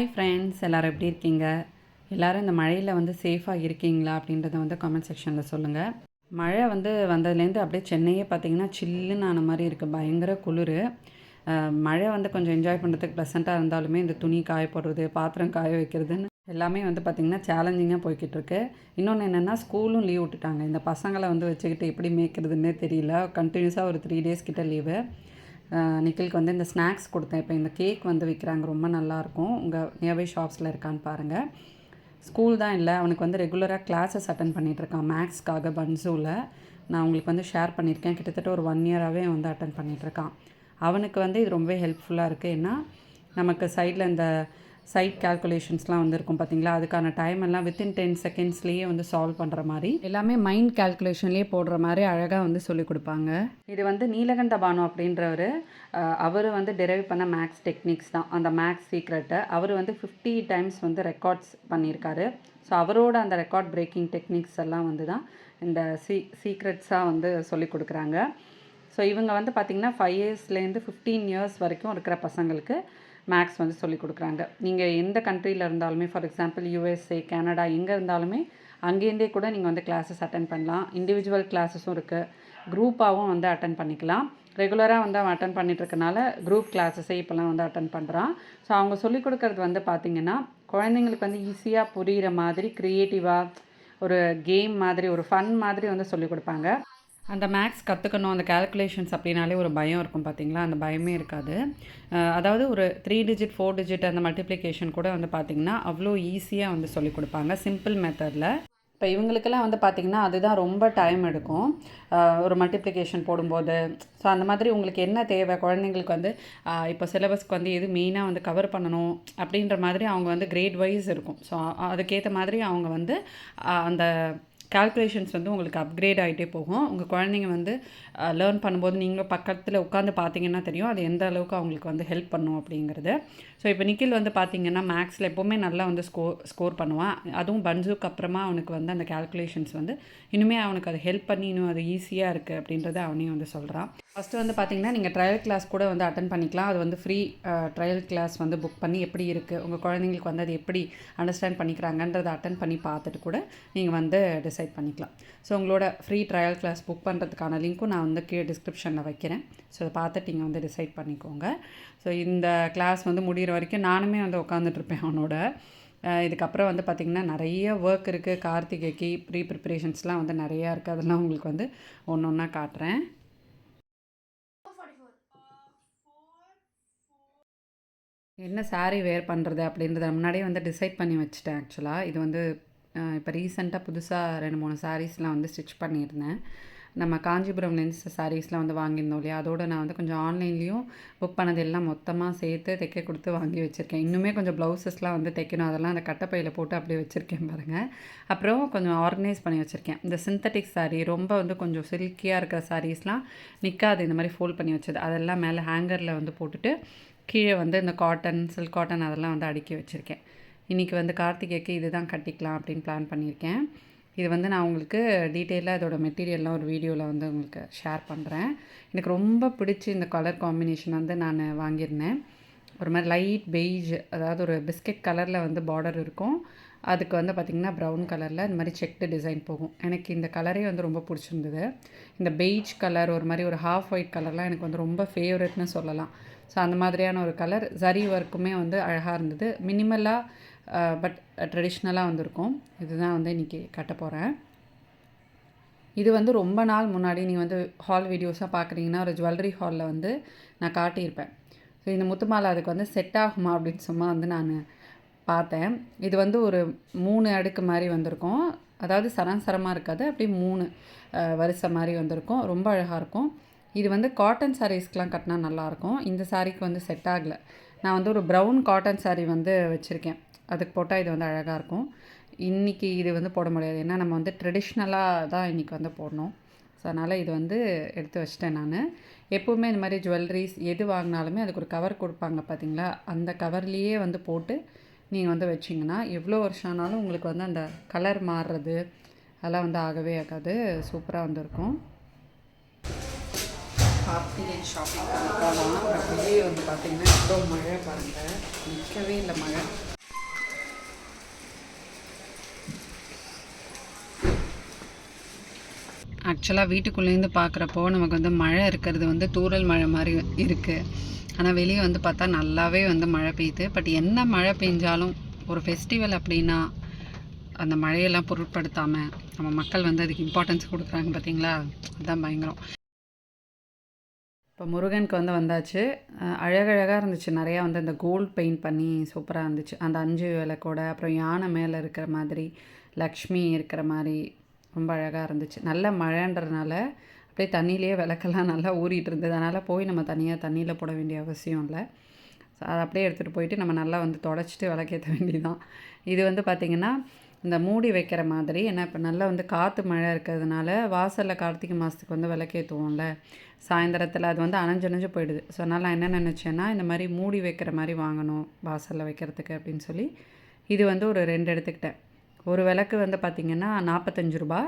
Hi friends எல்லோரும் எப்படி இருக்கீங்க? எல்லோரும் இந்த மழையில் வந்து சேஃபாக இருக்கீங்களா? அப்படின்றத வந்து கமெண்ட் செக்ஷனில் சொல்லுங்கள் மழை வந்து வந்ததுலேருந்து அப்படியே சென்னையே பார்த்தீங்கன்னா சில்லுன்னு ஆன மாதிரி இருக்குது பயங்கர குளிர். மழை வந்து கொஞ்சம் என்ஜாய் பண்ணுறதுக்கு ப்ளசண்ட்டாக இருந்தாலுமே இந்த துணி காய போடுறது பாத்திரம் காய வைக்கிறதுன்னு எல்லாமே வந்து பார்த்திங்கன்னா சேலஞ்சிங்காக போய்கிட்டு இருக்கு. இன்னொன்று என்னென்னா ஸ்கூலும் லீவ் விட்டுட்டாங்க. இந்த பசங்களை வந்து வச்சுக்கிட்டு எப்படி மேய்க்கிறதுன்னே தெரியல. கண்டினியூஸாக ஒரு த்ரீ டேஸ் கிட்ட லீவு நிக்கிலுக்கு வந்து இந்த ஸ்நாக்ஸ் கொடுத்தேன். இப்போ இந்த கேக் வந்து விற்கிறாங்க ரொம்ப நல்லாயிருக்கும். உங்கள் நியர்பை ஷாப்ஸில் இருக்கான்னு பாருங்கள் ஸ்கூல் தான் இல்லை. அவனுக்கு வந்து ரெகுலராக கிளாஸஸ் அட்டன் பண்ணிகிட்ருக்கான் மேக்ஸ்க்காக பன்சூவில் நான் உங்களுக்கு வந்து ஷேர் பண்ணியிருக்கேன். கிட்டத்தட்ட ஒரு ஒன் இயராகவே வந்து அட்டன் பண்ணிகிட்ருக்கான் அவனுக்கு வந்து இது ரொம்பவே ஹெல்ப்ஃபுல்லாக இருக்குது ஏன்னா நமக்கு சைடில் இந்த சைட் கேல்குலேஷன்ஸ்லாம் வந்து இருக்கும் பார்த்தீங்களா அதுக்கான டைம் எல்லாம் வித்தின் டென் செகண்ட்ஸ்லேயே வந்து சால்வ் பண்ணுற மாதிரி. எல்லாமே மைண்ட் கேல்குலேஷன்லேயே போடுற மாதிரி அழகாக வந்து சொல்லிக் கொடுப்பாங்க. இது வந்து நீலகண்ட பானு அப்படின்றவர் அவர் வந்து டெரைவ் பண்ண மேக்ஸ் டெக்னிக்ஸ் தான். அந்த மேக்ஸ் சீக்ரெட்டை அவர் வந்து ஃபிஃப்டி டைம்ஸ் வந்து ரெக்கார்ட்ஸ் பண்ணியிருக்காரு. ஸோ அவரோட அந்த ரெக்கார்ட் பிரேக்கிங் டெக்னிக்ஸ் எல்லாம் வந்து தான் இந்த சீ சீக்ரெட்ஸாக வந்து சொல்லிக் கொடுக்குறாங்க. ஸோ இவங்க வந்து பார்த்திங்கன்னா ஃபைவ் இயர்ஸ்லேருந்து ஃபிஃப்டீன் இயர்ஸ் வரைக்கும் இருக்கிற பசங்களுக்கு மேக்ஸ் வந்து சொல்லிக் கொடுக்குறாங்க. நீங்கள் எந்த கண்ட்ரியில் இருந்தாலுமே ஃபார் எக்ஸாம்பிள் யூஎஸ்ஏ கனடா எங்கே இருந்தாலுமே அங்கேருந்தே கூட நீங்கள் வந்து கிளாஸஸ் அட்டன் பண்ணலாம். இண்டிவிஜுவல் கிளாஸஸும் இருக்குது குரூப்பாகவும் வந்து அட்டன் பண்ணிக்கலாம். ரெகுலராக வந்து அவன் அட்டன் பண்ணிகிட்ருக்கனால குரூப் கிளாஸஸே இப்போலாம் வந்து அட்டன் பண்ணுறான் ஸோ அவங்க சொல்லிக் கொடுக்குறது வந்து பார்த்திங்கன்னா குழந்தைங்களுக்கு வந்து ஈஸியாக புரிகிற மாதிரி க்ரியேட்டிவாக ஒரு கேம் மாதிரி ஒரு ஃபன் மாதிரி வந்து சொல்லிக் கொடுப்பாங்க. அந்த மேக்ஸ் கற்றுக்கணும் அந்த கேல்குலேஷன்ஸ் அப்படின்னாலே ஒரு பயம் இருக்கும் பார்த்தீங்களா அந்த பயமே இருக்காது. அதாவது ஒரு த்ரீ டிஜிட் ஃபோர் டிஜிட் அந்த மல்டிப்ளிகேஷன் கூட வந்து பார்த்திங்கன்னா அவ்வளோ ஈஸியாக வந்து சொல்லிக் கொடுப்பாங்க. சிம்பிள் மெத்தடில் இப்போ இவங்களுக்கெல்லாம் வந்து பார்த்திங்கன்னா அதுதான் ரொம்ப டைம் எடுக்கும். ஒரு மல்டிப்ளிகேஷன் போடும்போது. ஸோ அந்த மாதிரி உங்களுக்கு என்ன தேவை? குழந்தைங்களுக்கு வந்து இப்போ சிலபஸ்க்கு வந்து எது மெயினாக வந்து கவர் பண்ணணும் அப்படின்ற மாதிரி அவங்க வந்து கிரேட் வைஸ் இருக்கும். ஸோ அதுக்கேற்ற மாதிரி அவங்க வந்து அந்த கால்குலேஷன்ஸ் வந்து உங்களுக்கு அப்கிரேட் ஆகிட்டே போகும். உங்கள் குழந்தைங்க வந்து லேர்ன் பண்ணும்போது நீங்களும் பக்கத்தில் உட்காந்து பார்த்தீங்கன்னா தெரியும். அது எந்த அளவுக்கு அவங்களுக்கு வந்து ஹெல்ப் பண்ணும் அப்படிங்கிறது. ஸோ இப்போ நிக்கில் வந்து பார்த்தீங்கன்னா மேக்ஸில் எப்போவுமே நல்லா வந்து ஸ்கோர் ஸ்கோர் பண்ணுவான். அதுவும் பன்ஸுக்கு அப்புறமா அவனுக்கு வந்து அந்த கால்குலேஷன்ஸ் வந்து இனிமே அவனுக்கு அது ஹெல்ப் பண்ணி இன்னும் அது ஈஸியாக இருக்குது அப்படின்றத அவனையும் வந்து சொல்கிறான் ஃபஸ்ட்டு வந்து பார்த்தீங்கன்னா நீங்கள் ட்ரையல் கிளாஸ் கூட வந்து அட்டன் பண்ணிக்கலாம். அது வந்து ஃப்ரீ ட்ரையல் கிளாஸ் வந்து புக் பண்ணி எப்படி இருக்குது உங்கள் குழந்தைங்களுக்கு வந்து அது எப்படி அண்டர்ஸ்டாண்ட் பண்ணிக்கிறாங்கன்றதை அட்டன் பண்ணி பார்த்துட்டு கூட நீங்கள் வந்து டிசைட் பண்ணிக்கலாம். ஸோ உங்களோட ஃப்ரீ ட்ரையல் கிளாஸ் புக் பண்ணுறதுக்கான லிங்க்கும் நான் வந்து கீழே டிஸ்கிரிப்ஷனில் வைக்கிறேன். ஸோ அதை பார்த்துட்டு நீங்கள் வந்து டிசைட் பண்ணிக்கோங்க. ஸோ இந்த கிளாஸ் வந்து முடிகிற வரைக்கும் நானுமே வந்து உட்காந்துட்ருப்பேன் அவனோட. இதுக்கப்புறம் வந்து பார்த்திங்கன்னா நிறைய ஒர்க் இருக்குது கார்த்திகைக்கு ப்ரீ ப்ரிப்பரேஷன்ஸ்லாம் வந்து நிறையா இருக்குது அதெல்லாம் உங்களுக்கு வந்து ஒன்று ஒன்றா காட்டுறேன். என்ன சாரீ வேர் பண்ணுறது அப்படின்றத முன்னாடியே வந்து டிசைட் பண்ணி வச்சுட்டேன் ஆக்சுவலாக இது வந்து இப்போ ரீசெண்டாக புதுசாக ரெண்டு மூணு சாரீஸ்லாம் வந்து ஸ்டிச் பண்ணியிருந்தேன். நம்ம காஞ்சிபுரம்லேருந்து சாரீஸ்லாம் வந்து வாங்கியிருந்தோம் இல்லையா? அதோடு நான் வந்து கொஞ்சம் ஆன்லைன்லேயும் புக் பண்ணது எல்லாம் மொத்தமாக சேர்த்து தைக்க கொடுத்து வாங்கி வச்சுருக்கேன். இன்னுமே கொஞ்சம் ப்ளவுசஸ்லாம் வந்து தைக்கணும். அதெல்லாம் அந்த கட்டப்பையில் போட்டு அப்படியே வச்சுருக்கேன் பாருங்கள் அப்புறம் கொஞ்சம் ஆர்கனைஸ் பண்ணி வச்சுருக்கேன். இந்த சிந்தட்டிக் சாரீ ரொம்ப வந்து கொஞ்சம் சில்கியாக இருக்கிற சாரீஸ்லாம் நிற்காது இந்த மாதிரி ஃபோல்ட் பண்ணி வச்சது. அதெல்லாம் மேலே ஹேங்கரில் வந்து போட்டுட்டு கீழே வந்து இந்த காட்டன் சில்க் காட்டன் அதெல்லாம் வந்து அடுக்கி வச்சுருக்கேன். இன்றைக்கி வந்து கார்த்திகைக்கு இது தான் கட்டிக்கலாம் அப்படின்னு பிளான் பண்ணியிருக்கேன். இது வந்து நான் உங்களுக்கு டீட்டெயிலாக இதோட மெட்டீரியல்லாம் ஒரு வீடியோவில் வந்து உங்களுக்கு ஷேர் பண்ணுறேன் எனக்கு ரொம்ப பிடிச்சி இந்த கலர் காம்பினேஷன் வந்து நான் வாங்கியிருந்தேன். ஒரு மாதிரி லைட் பெய்ஜ் அதாவது ஒரு பிஸ்கெட் கலரில் வந்து பார்டர் இருக்கும். அதுக்கு வந்து பார்த்திங்கன்னா ப்ரௌன் கலரில் இந்த மாதிரி செக்டு டிசைன் போகும். எனக்கு இந்த கலரே வந்து ரொம்ப பிடிச்சிருந்தது. இந்த பெய்ஜ் கலர் ஒரு மாதிரி ஒரு ஹாஃப் ஒயிட் கலர்லாம் எனக்கு வந்து ரொம்ப ஃபேவரட்னு சொல்லலாம். ஸோ அந்த மாதிரியான ஒரு கலர் சரி ஒர்க்குமே வந்து அழகாக இருந்தது. மினிமலாக பட் ட்ரெடிஷ்னலாக வந்திருக்கும். இதுதான் வந்து இன்றைக்கி கட்ட போகிறேன் இது வந்து ரொம்ப நாள் முன்னாடி நீங்கள் வந்து ஹால் வீடியோஸாக பார்க்குறீங்கன்னா ஒரு ஜுவல்லரி ஹாலில் வந்து நான் காட்டியிருப்பேன். ஸோ இந்த முத்துமாலை அதுக்கு வந்து செட் ஆகுமா அப்படின்னு சும்மா வந்து நான் பார்த்தேன். இது வந்து ஒரு மூணு அடுக்கு மாதிரி வந்திருக்கும். அதாவது சரம் சரமாக இருக்காது அப்படியே மூணு வரிசை மாதிரி வந்திருக்கும். ரொம்ப அழகாக இருக்கும். இது வந்து காட்டன் சாரீஸ்க்கெலாம் கட்டினா நல்லாயிருக்கும் இந்த சாரீக்கு வந்து செட் ஆகலை. நான் வந்து ஒரு ப்ரௌன் காட்டன் சாரீ வந்து வச்சுருக்கேன். அதுக்கு போட்டால் இது வந்து அழகாக இருக்கும். இன்றைக்கி இது வந்து போட முடியாது. ஏன்னா நம்ம வந்து ட்ரெடிஷ்னலாக தான் இன்றைக்கி வந்து போடணும். ஸோ அதனால் இது வந்து எடுத்து வச்சிட்டேன் நான். எப்போவுமே இந்த மாதிரி ஜுவல்லரிஸ் எது வாங்கினாலுமே அதுக்கு ஒரு கவர் கொடுப்பாங்க பார்த்தீங்களா அந்த கவர்லேயே வந்து போட்டு நீங்கள் வந்து வச்சிங்கன்னா எவ்வளோ வருஷம் ஆனாலும் உங்களுக்கு வந்து அந்த கலர் மாறுறது அதெல்லாம் வந்து ஆகவே ஆகாது. சூப்பராக வந்துருக்கும் கார்த்திகை ஷாப்பிங் போகலாம் அப்படியே வந்து பார்த்தீங்கன்னா இவ்வளோ மழை பாருங்கள் நிற்கவே இல்லை மழை. ஆக்சுவலாக வீட்டுக்குள்ளேருந்து பார்க்குறப்போ நமக்கு வந்து மழை இருக்கிறது வந்து தூறல் மழை மாதிரி இருக்குது ஆனால் வெளியே வந்து பார்த்தா நல்லாவே வந்து மழை பெய்யுது. பட் என்ன மழை பெஞ்சாலும் ஒரு ஃபெஸ்டிவல் அப்படின்னா அந்த மழையெல்லாம் பொருட்படுத்தாமல் நம்ம மக்கள் வந்து அதுக்கு இம்பார்ட்டன்ஸ் கொடுக்குறாங்க பார்த்தீங்களா? அதுதான் பயங்கரம். இப்போ முருகனுக்கு வந்து வந்தாச்சு. அழகழகாக இருந்துச்சு. நிறையா வந்து அந்த கோல்ட் பெயிண்ட் பண்ணி சூப்பராக இருந்துச்சு. அந்த அஞ்சு விளக்கோட அப்புறம் யானை மேலே இருக்கிற மாதிரி லக்ஷ்மி இருக்கிற மாதிரி ரொம்ப அழகாக இருந்துச்சு. நல்ல மழைன்றதுனால அப்படியே தண்ணியிலேயே விளக்கெல்லாம் நல்லா ஊறிட்டு இருந்தது. அதனால் போய் நம்ம தனியாக தண்ணியில் போட வேண்டிய அவசியம் இல்லை. ஸோ அதை அப்படியே எடுத்துகிட்டு போயிட்டு நம்ம நல்லா வந்து தொடச்சிட்டு விளக்கேற்ற வேண்டியதுதான். இது வந்து பார்த்திங்கன்னா இந்த மூடி வைக்கிற மாதிரி ஏன்னா இப்போ நல்லா வந்து காற்று மழை இருக்கிறதுனால வாசலில் கார்த்திகை மாதத்துக்கு வந்து விளக்கேற்றுவோம்ல சாயந்தரத்தில் அது வந்து அணைஞ்சணைஞ்சு போயிடுது. ஸோ அதனால் நான் என்ன நினச்சேன்னா இந்த மாதிரி மூடி வைக்கிற மாதிரி வாங்கணும் வாசலில் வைக்கிறதுக்கு அப்படின்னு சொல்லி. இது வந்து ஒரு ரெண்டு எடுத்துக்கிட்டேன். ஒரு விளக்கு வந்து பார்த்திங்கன்னா நாற்பத்தஞ்சு ரூபா.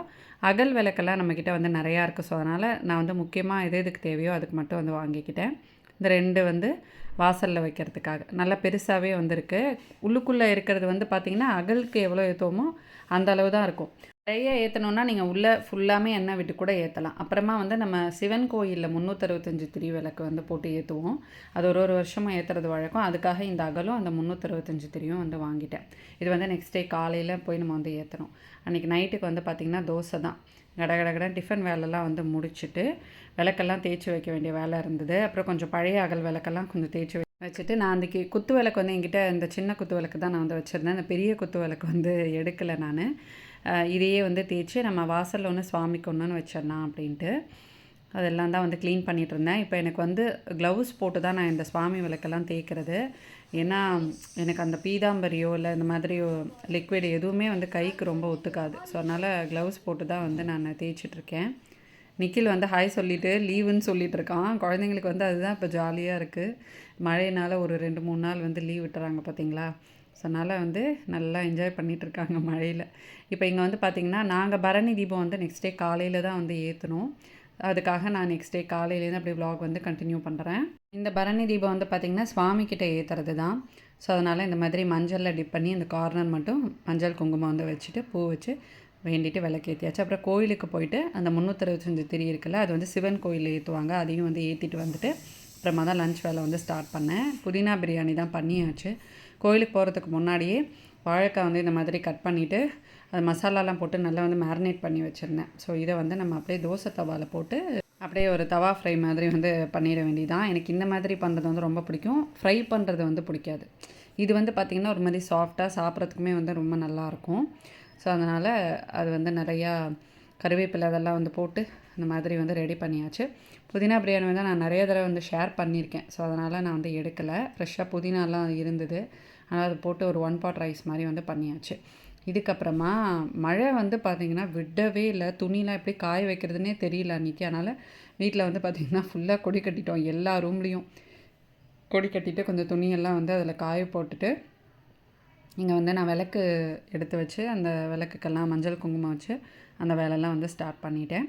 அகல் விளக்கெல்லாம் நம்மக்கிட்ட வந்து நிறையா இருக்குது ஸோ அதனால் நான் வந்து முக்கியமாக எது எதுக்கு தேவையோ அதுக்கு மட்டும் வந்து வாங்கிக்கிட்டேன். இந்த ரெண்டு வந்து வாசலில் வைக்கிறதுக்காக. நல்லா பெருசாகவே வந்திருக்கு. உள்ளுக்குள்ளே இருக்கிறது வந்து பார்த்திங்கன்னா அகலுக்கு எவ்வளோ ஏற்றுவோமோ அந்த அளவு தான் இருக்கும். நிறைய ஏற்றணுன்னா நீங்கள் உள்ளே ஃபுல்லாமே எண்ணெய் விட்டு கூட ஏற்றலாம் அப்புறமா வந்து நம்ம சிவன் கோயிலில் முந்நூற்றறுபத்தஞ்சு திரி விளக்கு வந்து போட்டு ஏற்றுவோம் அது ஒரு ஒரு வருஷமாக ஏற்றுறது வழக்கம். அதுக்காக இந்த அகலும் அந்த முந்நூற்றறுபத்தஞ்சு திரியும் வந்து வாங்கிட்டேன். இது வந்து நெக்ஸ்ட் டே காலையில் போய் நம்ம வந்து ஏற்றணும் அன்றைக்கி நைட்டுக்கு வந்து பார்த்திங்கன்னா தோசை தான். கட கட டிஃபன் வேலைலாம் வந்து முடிச்சுட்டு விளக்கெல்லாம் தேய்ச்சி வைக்க வேண்டிய வேலை இருந்தது. அப்புறம் கொஞ்சம் பழைய அகல் விளக்கெல்லாம் கொஞ்சம் தேய்ச்சி வை- வச்சுட்டு நான் அன்றைக்கி குத்து விளக்கு வந்து என்கிட்ட இந்த சின்ன குத்து விளக்கு தான் நான் வந்து வச்சுருந்தேன். அந்த பெரிய குத்து விளக்கு வந்து எடுக்கலை நான். இதையே வந்து தேய்ச்சி நம்ம வாசலில் ஒன்று சுவாமிக்கு ஒன்றுன்னு வச்சிடலாம் அப்படின்ட்டு. அதெல்லாம் தான் வந்து க்ளீன் பண்ணிகிட்டு இருந்தேன். இப்போ எனக்கு வந்து க்ளவுஸ் போட்டு தான் நான் இந்த சுவாமி விளக்கெல்லாம் தேய்க்கிறது. ஏன்னா எனக்கு அந்த பீதாம்பரியோ இல்லை இந்த மாதிரி லிக்விட் எதுவுமே வந்து கைக்கு ரொம்ப ஒத்துக்காது. ஸோ அதனால் க்ளவுஸ் போட்டு தான் வந்து நான் தேய்ச்சிட்ருக்கேன் நிக்கில் வந்து ஹாய் சொல்லிவிட்டு லீவுன்னு சொல்லிட்டு இருக்கான். குழந்தைங்களுக்கு வந்து அதுதான் இப்போ ஜாலியாக இருக்குது மழையினால் ஒரு ரெண்டு மூணு நாள் வந்து லீவ் விட்டுறாங்க பார்த்தீங்களா ஸோ அதனால் வந்து நல்லா என்ஜாய் பண்ணிகிட்ருக்காங்க இருக்காங்க மழையில். இப்போ இங்கே வந்து பார்த்திங்கன்னா நாங்கள் பரணி தீபம் வந்து நெக்ஸ்ட் டே காலையில் தான் வந்து ஏற்றணும் அதுக்காக நான் நெக்ஸ்ட் டே காலையிலேருந்து அப்படியே விலாக் வந்து கண்டினியூ பண்ணுறேன் இந்த பரணி தீபம் வந்து பார்த்திங்கன்னா சுவாமிக்கிட்ட ஏற்றுறது தான். ஸோ அதனால் இந்த மாதிரி மஞ்சளில் டிப் பண்ணி இந்த கார்னர் மட்டும் மஞ்சள் குங்குமம் வந்து வச்சுட்டு பூ வச்சு வேண்டிட்டு விளக்கேற்றியாச்சு அப்புறம் கோயிலுக்கு போயிட்டு அந்த முந்நூற்றஞ்சு திரி இருக்குல்ல அது வந்து சிவன் கோயிலில் ஏற்றுவாங்க அதையும் வந்து ஏற்றிட்டு வந்துட்டு அப்புறமா தான் லஞ்ச் வேலை வந்து ஸ்டார்ட் பண்ணேன். புதினா பிரியாணி தான் பண்ணியாச்சு. கோயிலுக்கு போகிறதுக்கு முன்னாடியே வாழைக்காய் வந்து இந்த மாதிரி கட் பண்ணிவிட்டு அது மசாலாலாம் போட்டு நல்லா வந்து மேரினேட் பண்ணி வச்சுருந்தேன். ஸோ இதை வந்து நம்ம அப்படியே தோசை தவாவில் போட்டு அப்படியே ஒரு தவா ஃப்ரை மாதிரி வந்து பண்ணிட வேண்டியதான் எனக்கு இந்த மாதிரி பண்ணுறது வந்து ரொம்ப பிடிக்கும். ஃப்ரை பண்ணுறது வந்து பிடிக்காது. இது வந்து பார்த்திங்கன்னா ஒரு மாதிரி சாஃப்டாக சாப்பிட்றதுக்குமே வந்து ரொம்ப நல்லாயிருக்கும் ஸோ அதனால் அது வந்து நிறையா கருவேப்பிலை அதெல்லாம் வந்து போட்டு அந்த மாதிரி வந்து ரெடி பண்ணியாச்சு. புதினா பிரியாணி வந்து நான் நிறைய தடவை வந்து ஷேர் பண்ணியிருக்கேன். ஸோ அதனால் நான் வந்து எடுக்கலை. ஃப்ரெஷ்ஷாக புதினாலாம் இருந்தது. ஆனால் அது போட்டு ஒரு ஒன் பாட் ரைஸ் மாதிரி வந்து பண்ணியாச்சு. இதுக்கப்புறமா மழை வந்து பார்த்திங்கன்னா விடவே இல்லை. துணிலாம் எப்படி காய வைக்கிறதுனே தெரியல அன்றைக்கி அதனால் வீட்டில் வந்து பார்த்திங்கன்னா ஃபுல்லாக கொடி கட்டிட்டோம். எல்லா ரூம்லேயும் கொடி கட்டிட்டு கொஞ்சம் துணியெல்லாம் வந்து அதில் காய போட்டுட்டு இங்கே வந்து நான் விளக்கு எடுத்து வச்சு அந்த விளக்குக்கெல்லாம் மஞ்சள் குங்குமம் வச்சு அந்த வேலையெல்லாம் வந்து ஸ்டார்ட் பண்ணிட்டேன்.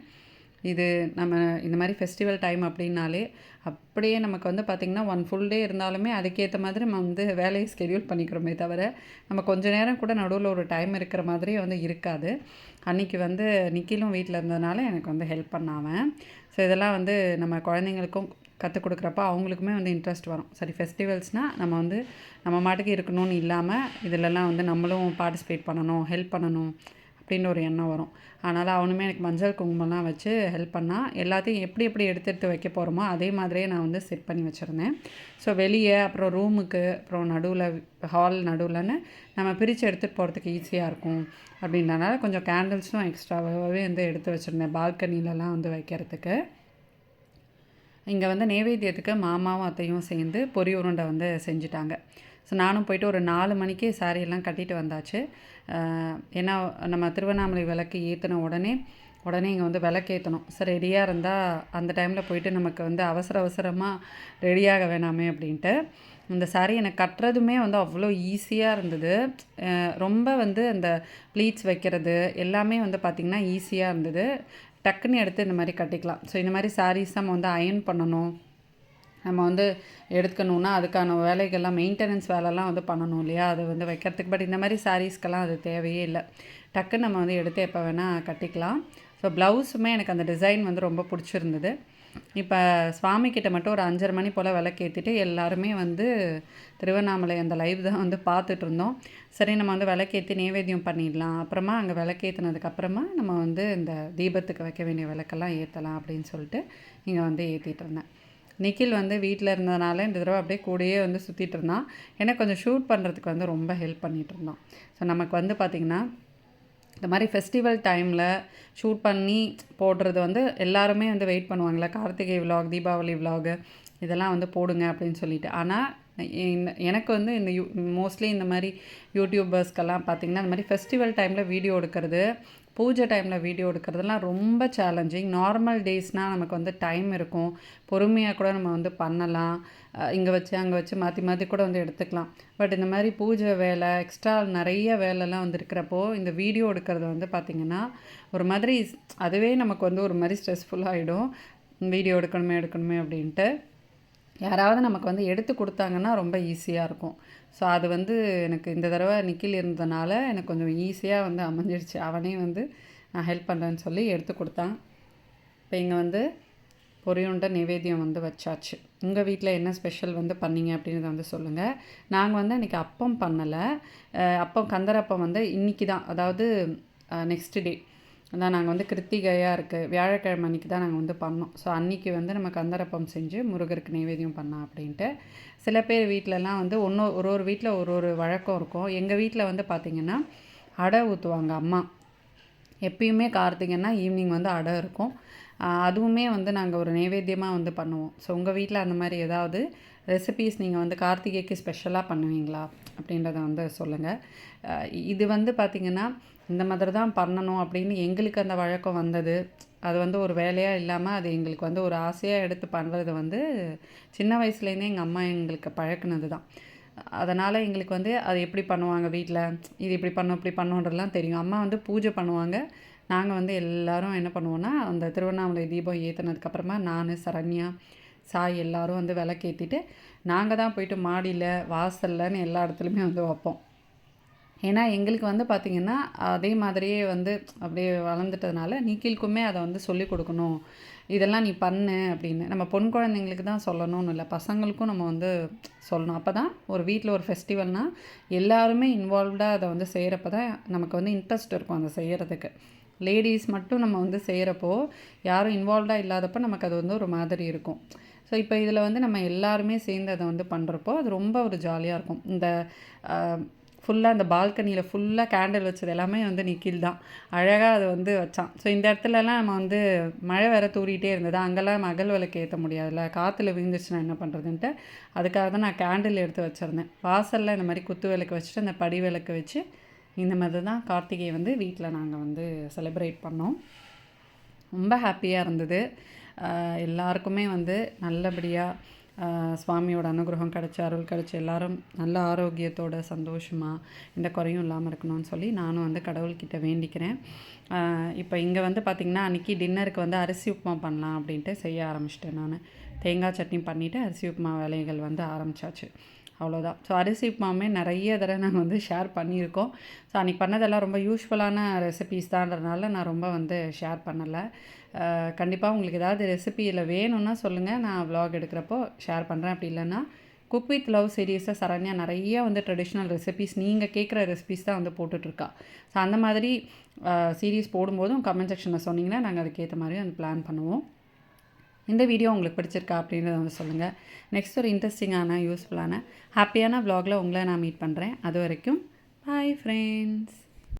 இது நம்ம இந்த மாதிரி ஃபெஸ்டிவல் டைம் அப்படின்னாலே அப்படியே நமக்கு வந்து பார்த்திங்கன்னா ஒன் ஃபுல் டே இருந்தாலுமே அதுக்கேற்ற மாதிரி நம்ம வந்து வேலையை ஸ்கெடியூல் பண்ணிக்கிறோமே தவிர நம்ம கொஞ்ச நேரம் கூட நடுவில் ஒரு டைம் இருக்கிற மாதிரி வந்து இருக்காது. அன்றைக்கி வந்து நிக்கிலும் வீட்டில் இருந்ததுனால எனக்கு வந்து ஹெல்ப் பண்ணாமல் ஸோ இதெல்லாம் வந்து நம்ம குழந்தைங்களுக்கும் கற்றுக் கொடுக்குறப்ப அவங்களுக்குமே வந்து இன்ட்ரெஸ்ட் வரும். சரி ஃபெஸ்டிவல்ஸ்னால் நம்ம வந்து நம்ம மாட்டுக்கு இருக்கணும்னு இல்லாமல் இதிலெல்லாம் வந்து நம்மளும் பார்ட்டிசிபேட் பண்ணணும் ஹெல்ப் பண்ணணும். அப்படின்னு ஒரு எண்ணம் வரும். அதனால் அவனுமே எனக்கு மஞ்சள் குங்குமம்லாம் வச்சு ஹெல்ப் பண்ணால் எல்லாத்தையும் எப்படி எப்படி எடுத்து எடுத்து வைக்க போகிறோமோ அதே மாதிரியே நான் வந்து செட் பண்ணி வச்சுருந்தேன். ஸோ வெளியே அப்புறம் ரூமுக்கு அப்புறம் நடுவில் ஹால் நடுவில்னு நம்ம பிரித்து எடுத்துகிட்டு போகிறதுக்கு ஈஸியாக இருக்கும் அப்படின்றனால கொஞ்சம் கேண்டில்ஸும் எக்ஸ்ட்ராவாகவே வந்து எடுத்து வச்சுருந்தேன். பால்கனிலலாம் வந்து வைக்கிறதுக்கு. இங்கே வந்து நெய்வேத்தியத்துக்கு மாமாவும் அத்தையும் சேர்ந்து பொறி உருண்டை வந்து செஞ்சுட்டாங்க. ஸோ நானும் போயிட்டு ஒரு நாலு மணிக்கே சாரியெல்லாம் கட்டிட்டு வந்தாச்சு. ஏன்னா நம்ம திருவண்ணாமலை விளக்கு ஏற்றின உடனே உடனே இங்கே வந்து விளக்கேற்றணும் ஸோ ரெடியாக இருந்தால் அந்த டைமில் போயிட்டு நமக்கு வந்து அவசர அவசரமாக ரெடியாக வேணாமே அப்படின்ட்டு இந்த saree எனக்கு கட்டுறதுமே வந்து அவ்வளோ ஈஸியாக இருந்தது. ரொம்ப வந்து அந்த ப்ளீட்ஸ் வைக்கிறது எல்லாமே வந்து பார்த்திங்கன்னா ஈஸியாக இருந்தது. டக்குன்னு எடுத்து இந்த மாதிரி கட்டிக்கலாம். ஸோ இந்த மாதிரி சாரீஸ் நம்ம வந்து அயன் பண்ணணும். நம்ம வந்து எடுத்துக்கணுன்னா அதுக்கான வேலைகள்லாம் மெயின்டெனன்ஸ் வேலைலாம் வந்து பண்ணணும் இல்லையா? அது வந்து வைக்கிறதுக்கு. பட் இந்த மாதிரி சாரீஸ்க்கெல்லாம் அது தேவையே இல்லை. டக்குன்னு நம்ம வந்து எடுத்து எப்போ வேணால் கட்டிக்கலாம். ஸோ ப்ளவுஸுமே எனக்கு அந்த டிசைன் வந்து ரொம்ப பிடிச்சிருந்தது. இப்போ சுவாமிக்கிட்ட மட்டும் ஒரு அஞ்சரை மணி போல் விளக்கேற்றிட்டு எல்லாருமே வந்து திருவண்ணாமலை அந்த லைவ் தான் வந்து பார்த்துட்டு இருந்தோம். சரி நம்ம வந்து விளக்கேற்றி நைவேத்தியம் பண்ணிடலாம். அப்புறமா அங்கே விளக்கேற்றினதுக்கப்புறமா நம்ம வந்து இந்த தீபத்துக்கு வைக்க வேண்டிய விளக்கெல்லாம் ஏற்றலாம் அப்படின்னு சொல்லிட்டு இங்கே வந்து ஏற்றிட்டு இருந்தேன். நிக்கில் வந்து வீட்டில் இருந்ததுனால இந்த தடவை அப்படியே கூடயே வந்து சுற்றிட்டு இருந்தான். எனக்கு கொஞ்சம் ஷூட் பண்ணுறதுக்கு வந்து ரொம்ப ஹெல்ப் பண்ணிகிட்டு இருந்தோம் ஸோ நமக்கு வந்து பார்த்திங்கன்னா இந்த மாதிரி ஃபெஸ்டிவல் டைமில் ஷூட் பண்ணி போடுறது வந்து எல்லாருமே வந்து வெயிட் பண்ணுவாங்களே கார்த்திகை விலாக் தீபாவளி விலாகு இதெல்லாம் வந்து போடுங்க அப்படின்னு சொல்லிட்டு. ஆனால் இந்த எனக்கு வந்து இந்த யூ மோஸ்ட்லி இந்த மாதிரி யூடியூபர்ஸ்க்கெல்லாம் பார்த்திங்கன்னா இந்த மாதிரி ஃபெஸ்டிவல் டைமில் வீடியோ எடுக்கிறது பூஜை டைமில் வீடியோ எடுக்கிறதுலாம் ரொம்ப சேலஞ்சிங் நார்மல் டேஸ்னால் நமக்கு வந்து டைம் இருக்கும். பொறுமையாக கூட நம்ம வந்து பண்ணலாம். இங்கே வச்சு அங்கே வச்சு மாற்றி மாற்றி கூட வந்து எடுத்துக்கலாம். பட் இந்த மாதிரி பூஜை வேலை எக்ஸ்ட்ரா நிறைய வேலைலாம் வந்து இருக்கிறப்போ இந்த வீடியோ எடுக்கிறது வந்து பார்த்திங்கன்னா ஒரு மாதிரி அதுவே நமக்கு வந்து ஒரு மாதிரி ஸ்ட்ரெஸ்ஃபுல்லாகிடும் வீடியோ எடுக்கணுமே எடுக்கணுமே அப்படின்ட்டு. யாராவது நமக்கு வந்து எடுத்து கொடுத்தாங்கன்னா ரொம்ப ஈஸியாக இருக்கும். ஸோ அது வந்து எனக்கு இந்த தடவை நிக்கில் இருந்ததுனால எனக்கு கொஞ்சம் ஈஸியாக வந்து அமைஞ்சிடுச்சு அவனே வந்து நான் ஹெல்ப் பண்ணுறேன்னு சொல்லி எடுத்து கொடுத்தான். இப்போ இங்கே வந்து பொரியுண்ட நிவேத்தியம் வந்து வச்சாச்சு. உங்கள் வீட்டில் என்ன ஸ்பெஷல் வந்து பண்ணீங்க அப்படின்றத வந்து சொல்லுங்கள் நாங்கள் வந்து அன்றைக்கி அப்பம் பண்ணலை. அப்பம் கந்தரப்பம் வந்து இன்றைக்கி தான் அதாவது நெக்ஸ்ட் டே அதான் நாங்கள் வந்து கிருத்திகையாக இருக்குது வியாழக்கிழமை அன்றைக்கி தான் நாங்கள் வந்து பண்ணோம். ஸோ அன்றைக்கி வந்து நம்ம கந்தரப்பம் செஞ்சு முருகருக்கு நைவேத்தியம் பண்ணலாம் அப்படின்ட்டு. சில பேர் வீட்டிலலாம் வந்து ஒன்று ஒரு ஒரு வீட்டில் ஒரு ஒரு வழக்கம் இருக்கும். எங்கள் வீட்டில் வந்து பார்த்திங்கன்னா அடை ஊற்றுவாங்க அம்மா. எப்பயுமே கார்த்திகைன்னா ஈவினிங் வந்து அடை இருக்கும். அதுவுமே வந்து நாங்கள் ஒரு நைவேத்தியமாக வந்து பண்ணுவோம். ஸோ உங்கள் வீட்டில் அந்த மாதிரி ஏதாவது ரெசிபீஸ் நீங்கள் வந்து கார்த்திகைக்கு ஸ்பெஷலாக பண்ணுவீங்களா? அப்படின்றத வந்து சொல்லுங்கள் இது வந்து பார்த்திங்கன்னா இந்த மாதிரி தான் பண்ணணும் அப்படின்னு எங்களுக்கு அந்த வழக்கம் வந்தது. அது வந்து ஒரு வேலையாக இல்லாமல் அது எங்களுக்கு வந்து ஒரு ஆசையாக எடுத்து பண்ணுறது வந்து சின்ன வயசுலேருந்தே எங்கள் அம்மா எங்களுக்கு பழக்கினது தான். அதனால் எங்களுக்கு வந்து அது எப்படி பண்ணுவாங்க வீட்டில் இது இப்படி பண்ணும் இப்படி பண்ணுன்றதுலாம் தெரியும். அம்மா வந்து பூஜை பண்ணுவாங்க. நாங்கள் வந்து எல்லோரும் என்ன பண்ணுவோன்னா அந்த திருவண்ணாமலை தீபம் ஏற்றினதுக்கப்புறமா நான் சரண்யா சாய் எல்லோரும் வந்து விளக்கேற்றிட்டு நாங்கள் தான் போயிட்டு மாடியில் வாசல்லன்னு எல்லா இடத்துலையுமே வந்து வைப்போம். ஏன்னா எங்களுக்கு வந்து பார்த்திங்கன்னா அதே மாதிரியே வந்து அப்படியே வளர்ந்துட்டதுனால நிக்கிலுக்குமே அதை வந்து சொல்லிக் கொடுக்கணும். இதெல்லாம் நீ பண்ணு அப்படின்னு. நம்ம பொன் குழந்தைங்களுக்கு தான் சொல்லணும்னு இல்லை. பசங்களுக்கும் நம்ம வந்து சொல்லணும். அப்போ தான் ஒரு வீட்டில் ஒரு ஃபெஸ்டிவல்னால் எல்லாருமே இன்வால்வ்டாக அதை வந்து செய்கிறப்ப தான் நமக்கு வந்து இன்ட்ரெஸ்ட் இருக்கும் அதை செய்கிறதுக்கு லேடிஸ் மட்டும் நம்ம வந்து செய்கிறப்போ யாரும் இன்வால்வ்டாக இல்லாதப்போ நமக்கு அது வந்து ஒரு மாதிரி இருக்கும். ஸோ இப்போ இதில் வந்து நம்ம எல்லாருமே சேர்ந்து அதை வந்து பண்ணுறப்போ அது ரொம்ப ஒரு ஜாலியாக இருக்கும். இந்த ஃபுல்லாக அந்த பால்கனியில் ஃபுல்லாக கேண்டில் வச்சது எல்லாமே வந்து நிக்கில் தான். அழகாக அதை வந்து வச்சான். ஸோ இந்த இடத்துலலாம் நம்ம வந்து மழை வேற தூரிகிட்டே இருந்தது. அங்கெல்லாம் மகள் விளக்கு ஏற்ற முடியாதுல்ல. காற்றுல விழுந்துச்சுன்னா என்ன பண்ணுறதுன்ட்டு அதுக்காக தான் நான் கேண்டில் எடுத்து வச்சுருந்தேன். வாசலில் இந்த மாதிரி குத்து விளக்கு வச்சுட்டு அந்த படி விளக்கு வச்சு இந்த மாதிரி தான் கார்த்திகை வந்து வீட்டில் நாங்கள் வந்து செலிப்ரேட் பண்ணோம். ரொம்ப ஹாப்பியாக இருந்தது. எல்லாருக்குமே வந்து நல்லபடியாக சுவாமியோட அனுகிரகம் கிடச்சி அருள் கிடச்சி எல்லாரும் நல்ல ஆரோக்கியத்தோட சந்தோஷமாக எந்த குறையும் இல்லாமல் இருக்கணும்னு சொல்லி நானும் வந்து கடவுள்கிட்ட வேண்டிக்கிறேன். இப்போ இங்கே வந்து பார்த்திங்கன்னா அன்றைக்கி டின்னருக்கு வந்து அரிசி உப்புமா பண்ணலாம் அப்படின்ட்டு செய்ய ஆரம்பிச்சிட்டேன் நான். தேங்காய் சட்னி பண்ணிவிட்டு அரிசி உப்புமா வேலைகள் வந்து ஆரம்பித்தாச்சு அவ்வளோதான் ஸோ அரிசி உப்புமாவுமே நிறைய தடவை நாங்கள் வந்து ஷேர் பண்ணியிருக்கோம். ஸோ அன்றைக்கி பண்ணதெல்லாம் ரொம்ப யூஸ்ஃபுல்லான ரெசிபீஸ் தான்றதுனால நான் ரொம்ப வந்து ஷேர் பண்ணலை. கண்டிப்பாக உங்களுக்கு ஏதாவது ரெசிபியில் வேணும்னா சொல்லுங்கள் நான் வ்ளாக் எடுக்கிறப்போ ஷேர் பண்ணுறேன் அப்படி இல்லைன்னா குக் வித் லவ் சீரீஸை சரண்யா நிறைய வந்து ட்ரெடிஷ்னல் ரெசிபிஸ் நீங்கள் கேட்குற ரெசிபிஸ் தான் வந்து போட்டுட்ருக்கா. ஸோ அந்த மாதிரி சீரீஸ் போடும்போதும் கமெண்ட் செக்ஷனில் சொன்னிங்கன்னா நாங்கள் அதுக்கேற்ற மாதிரி வந்து பிளான் பண்ணுவோம். இந்த வீடியோ உங்களுக்கு பிடிச்சிருக்கா அப்படின்றத வந்து சொல்லுங்கள் நெக்ஸ்ட் ஒரு இன்ட்ரெஸ்டிங்கான யூஸ்ஃபுல்லான ஹாப்பியான வ்ளாகில் உங்களை நான் மீட் பண்ணுறேன் அது வரைக்கும் பாய் ஃப்ரெண்ட்ஸ்